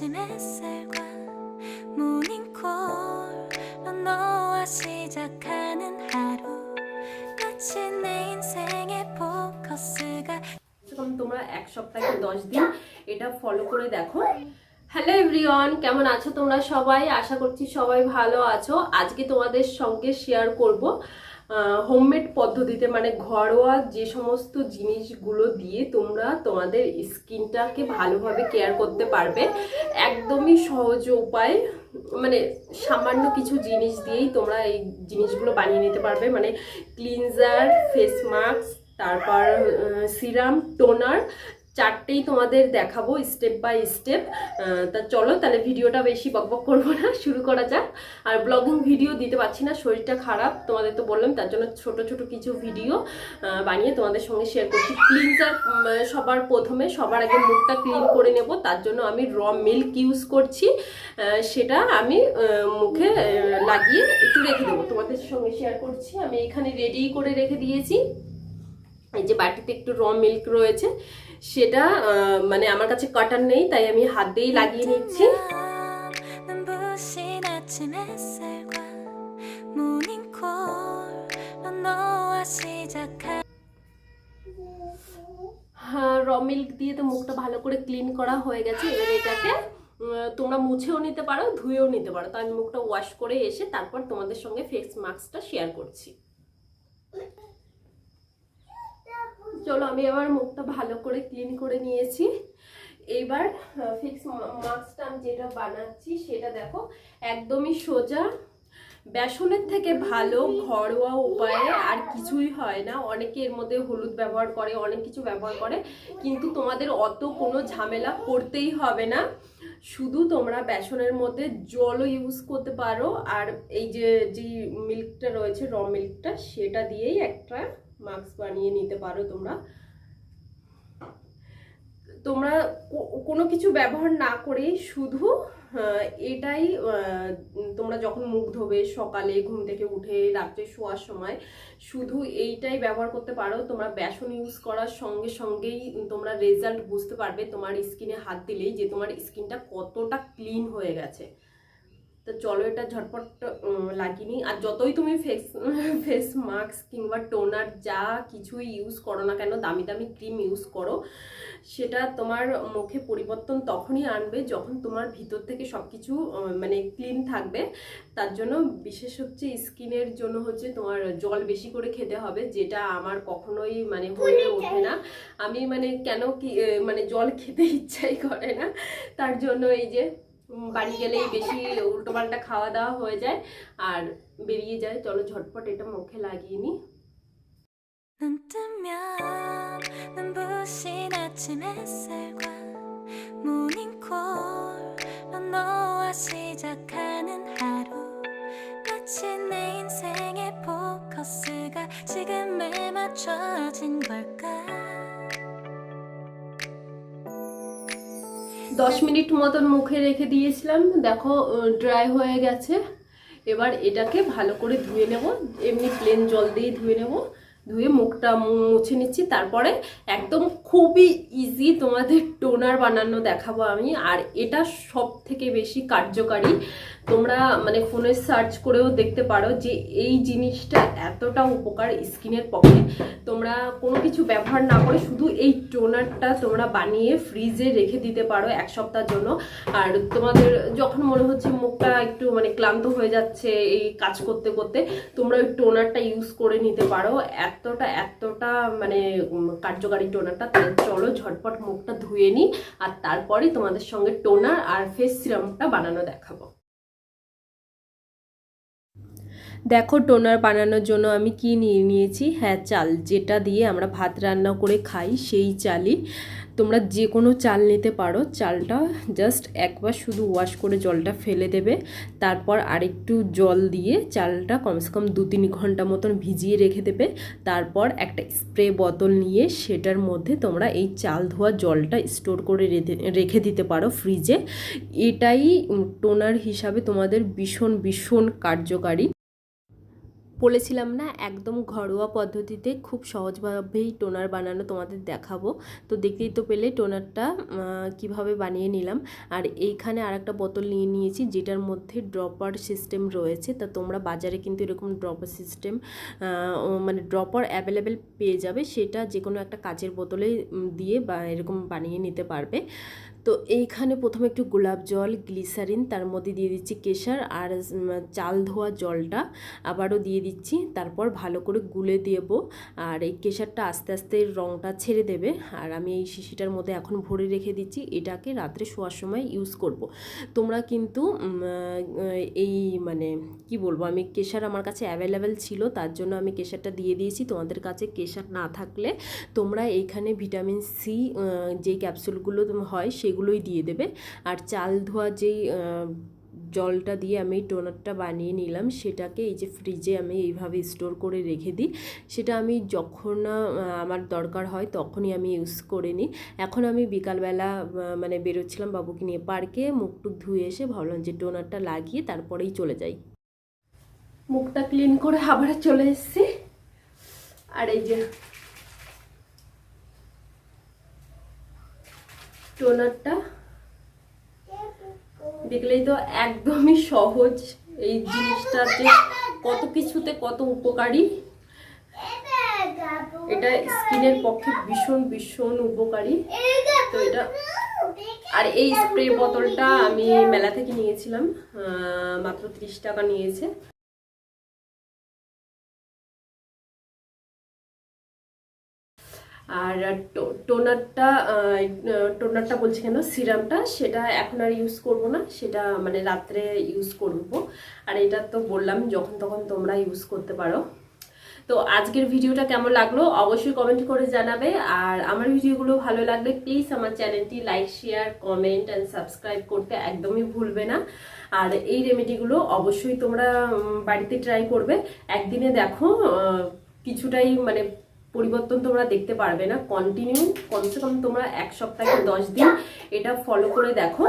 아침 햇살과 모닝콜로 너와 시작하는 하루 마치 내 인생의 포커스가 কম তোমরা এক সপ্তাহে দশ দিন এটা ফলো করে দেখো হ্যালো এভরিওয়ান কেমন আছো তোমরা সবাই আশা করছি সবাই ভালো আছো আজকে তোমাদের সঙ্গে শেয়ার করব হোমমেড পদ্ধতিতে মানে ঘরোয়া যে সমস্ত জিনিসগুলো দিয়ে তোমরা তোমাদের স্কিনটাকে ভালোভাবে কেয়ার করতে পারবে। একদমই সহজ উপায় মানে সামান্য কিছু জিনিস দিয়েই তোমরা এই জিনিসগুলো বানিয়ে নিতে পারবে। মানে ক্লিনজার ফেস মাস্ক তারপর সিরাম টোনার চারটেই তোমাদের দেখাবো স্টেপ বাই স্টেপ তা চলো, তাহলে ভিডিওটা বেশি বকবক করব না, শুরু করা যাক। আর ব্লগিং ভিডিও দিতে পারছি না, শরীরটা খারাপ, তোমাদের তো বললাম, তার জন্য ছোট ছোট কিছু ভিডিও বানিয়ে তোমাদের সঙ্গে শেয়ার করছি। ক্লিনজার সবার প্রথমে, সবার আগে মুখটা ক্লিন করে নেব, তার জন্য আমি র মিল্ক ইউজ করছি। সেটা আমি মুখে লাগিয়ে একটু রেখে দেবো। তোমাদের সঙ্গে শেয়ার করছি, আমি এখানে রেডি করে রেখে দিয়েছি। এই যে বাটিতে একটু র মিল্ক রয়েছে, সেটা মানে আমার কাছে কাটার নেই, তাই আমি হাত দিয়েই লাগিয়ে নিচ্ছি। হ্যাঁ, র মিল্ক দিয়ে তো মুখটা ভালো করে ক্লিন করা হয়ে গেছে, এবার এটাকে তোমরা মুছেও নিতে পারো, ধুয়েও নিতে পারো। তো আমি মুখটা ওয়াশ করে এসে তারপর তোমাদের সঙ্গে ফেস মাস্কটা শেয়ার করছি। চলো আমি এবার মুখটা ভালো করে ক্লিন করে নিয়েছি। এইবার ফিক্স মাস্কটা আমি যেটা বানাচ্ছি সেটা দেখো, একদমই সোজা। বেসনের থেকে ভালো, ঘরোয়া উপায়ে আর কিছুই হয় না। অনেকে এর মধ্যে হলুদ ব্যবহার করে, অনেক কিছু ব্যবহার করে, কিন্তু তোমাদের অত কোনো ঝামেলা করতেই হবে না। শুধু তোমরা বেসনের মধ্যে জলও ইউজ করতে পারো। আর এই যে যে মিল্কটা রয়েছে র মিল্কটা সেটা দিয়েই একটা মাস্ক বানিয়ে নিতে পারো তোমরা। তোমরা কোনো কিছু ব্যবহার না করেই শুধু এটাই তোমরা যখন মুখ ধোবে সকালে, ঘুম থেকে উঠে, রাত্রে শোয়ার সময়, শুধু এইটাই ব্যবহার করতে পারো। তোমরা বেসন ইউজ করার সঙ্গে সঙ্গেই তোমরা রেজাল্ট বুঝতে পারবে তোমার স্কিনে হাত দিলেই যে তোমার স্কিনটা কতটা ক্লিন হয়ে গেছে। তো চলো এটা ঝটপট লাগিয়ে নিই। আর যতই তুমি ফেস ফেস মাস্ক কিংবা টোনার যা কিছুই ইউজ করো না কেন দামি দামি ক্রিম ইউজ করো সেটা তোমার মুখে পরিবর্তন তখনই আনবে যখন তোমার ভিতর থেকে সব কিছু মানে ক্লিন থাকবে। তার জন্য বিশেষ হচ্ছে স্কিনের জন্য হচ্ছে তোমার জল বেশি করে খেতে হবে যেটা আমার কখনোই মানে হয়ে ওঠে না। আমি মানে কেন কি মানে জল খেতে ইচ্ছাই করে না। তার জন্য এই যে বাড়ি গেলেই বেশি উল্টোপাল্টা খাওয়া দাওয়া হয়ে যায় আর বেরিয়ে যায় চলো ঝটপট এটা মুখে লাগিয়ে নিই 눈 뜨면 눈부신 아침 햇살과 모닝콜로 너와 시작하는 하루 마치 내 인생의 포커스가 지금에 맞춰진 걸까 দশ মিনিট মতন মুখে রেখে দিয়েছিলাম। দেখো ড্রাই হয়ে গেছে। এবার এটাকে ভালো করে ধুয়ে নেব। এমনি প্লেন জল দিয়ে ধুয়ে নেব। ধুয়ে মুখটা মুছে নিচ্ছি। তারপরে একদম খুবই ইজি তোমাদের টোনার বানানো দেখাবো আমি। আর এটা সব থেকে বেশি কার্যকারী। তোমরা মানে ফোনে সার্চ করেও দেখতে পারো যে এই জিনিসটা এতটা উপকার স্কিনের পক্ষে। তোমরা কোনো কিছু ব্যবহার না করে শুধু এই টোনারটা তোমরা বানিয়ে ফ্রিজে রেখে দিতে পারো এক সপ্তাহের জন্য। আর তোমাদের যখন মনে হচ্ছে মুখটা একটু মানে ক্লান্ত হয়ে যাচ্ছে এই কাজ করতে করতে, তোমরা ওই টোনারটা ইউজ করে নিতে পারো। এতটা এতটা মানে কার্যকারী টোনারটা, তাহলে চলো ঝটপট মুখটা ধুয়ে নিই, আর তারপরে তোমাদের সঙ্গে টোনার আর ফেস সিরামটা বানানো দেখাবো। দেখো, টোনার বানানোর জন্য আমি কি নিয়ে নিয়েছি? হ্যাঁ চাল। যেটা দিয়ে আমরা ভাত রান্না করে খাই, সেই চালই। তোমরা যে কোনো চাল নিতে পারো। চালটা জাস্ট একবার শুধু ওয়াশ করে জলটা ফেলে দেবে। তারপর আরেকটু জল দিয়ে চালটা কমসে কম দু তিন ঘণ্টা মতন ভিজিয়ে রেখে দেবে। তারপর একটা স্প্রে বোতল নিয়ে সেটার মধ্যে তোমরা এই চাল ধোয়া জলটা স্টোর করে রেখে- দিতে পারো ফ্রিজে এটাই টোনার হিসাবে তোমাদের ভীষণ ভীষণ কার্যকারী। বলেছিলাম না, একদম ঘরোয়া পদ্ধতিতে খুব সহজভাবেই টোনার বানানো তোমাদের দেখাবো। তো দেখতেই তো পেলে টোনারটা কীভাবে বানিয়ে নিলাম। আর এইখানে আর একটা বোতল নিয়ে নিয়েছি, যেটার মধ্যে ড্রপার সিস্টেম রয়েছে। তা তোমরা বাজারে কিন্তু এরকম ড্রপার সিস্টেম মানে ড্রপার অ্যাভেলেবেল পেয়ে যাবে। সেটা যে কোনো একটা কাচের বোতলে দিয়ে বা এরকম বানিয়ে নিতে পারবে। তো এইখানে প্রথমে একটু গোলাপ জল, গ্লিসারিন, তার মধ্যে দিয়ে দিচ্ছি কেশার আর চাল ধোয়া জলটা আবারও দিয়ে দিচ্ছি। তারপর ভালো করে গুলে দেব আর এই কেশারটা আস্তে আস্তে রঙটা ছেড়ে দেবে। আর আমি এই শিশিটার মধ্যে এখন ভরে রেখে দিচ্ছি, এটাকে রাত্রে শোয়ার সময় ইউজ করব। তোমরা কিন্তু এই মানে কি বলব, আমি কেশার আমার কাছে অ্যাভেলেবেল ছিল, তার জন্য আমি কেশারটা দিয়ে দিয়েছি। তোমাদের কাছে কেশার না থাকলে তোমরা এইখানে ভিটামিন সি যেই ক্যাপসুলগুলো হয় সেগুলোই দিয়ে দেবে। আর চাল ধোয়া যেই জলটা দিয়ে আমি টোনারটা বানিয়ে নিলাম, সেটাকে এই যে ফ্রিজে আমি এইভাবে স্টোর করে রেখে দিই। সেটা আমি যখন আমার দরকার হয় তখনই আমি ইউজ করে নিই। এখন আমি বিকালবেলা মানে বেরোচ্ছিলাম বাবুকে নিয়ে পার্কে, মুখ টুক ধুয়ে এসে ভাবলাম যে টোনারটা লাগিয়ে তারপরেই চলে যাই। মুখটা ক্লিন করে আবার চলে এসেছি। আর এই যে টোনারটা দেখলেই তো একদমই সহজ এই জিনিসটা যে কত কিছুতে কত উপকারী। এটা স্কিনের পক্ষে ভীষণ ভীষণ উপকারী। তো এটা আর এই স্প্রে বোতলটা আমি মেলা থেকে নিয়েছিলাম মাত্র ত্রিশ টাকা নিয়েছে। আর টোনারটা টোনারটা বলছি কেন? সিরামটা, সেটা এখন আর ইউজ করব না, সেটা মানে রাত্রে ইউজ করব। আর এটা তো বললাম, যখন তখন তোমরা ইউজ করতে পারো। তো আজকের ভিডিওটা কেমন লাগল? অবশ্যই কমেন্ট করে জানাবে। আর আমার ভিডিওগুলো ভালো লাগলে প্লিজ আমার চ্যানেলটি like share comment and subscribe করতে একদমই ভুলবে না। আর এই রেমেডিগুলো অবশ্যই তোমরা বাড়িতে ট্রাই করবে। একদিনে দেখো কিছুটাই মানে পরিবর্তন তোমরা দেখতে পারবে না। কন্টিনিউ কমসে কম তোমরা এক সপ্তাহে দশ দিন এটা ফলো করে দেখো।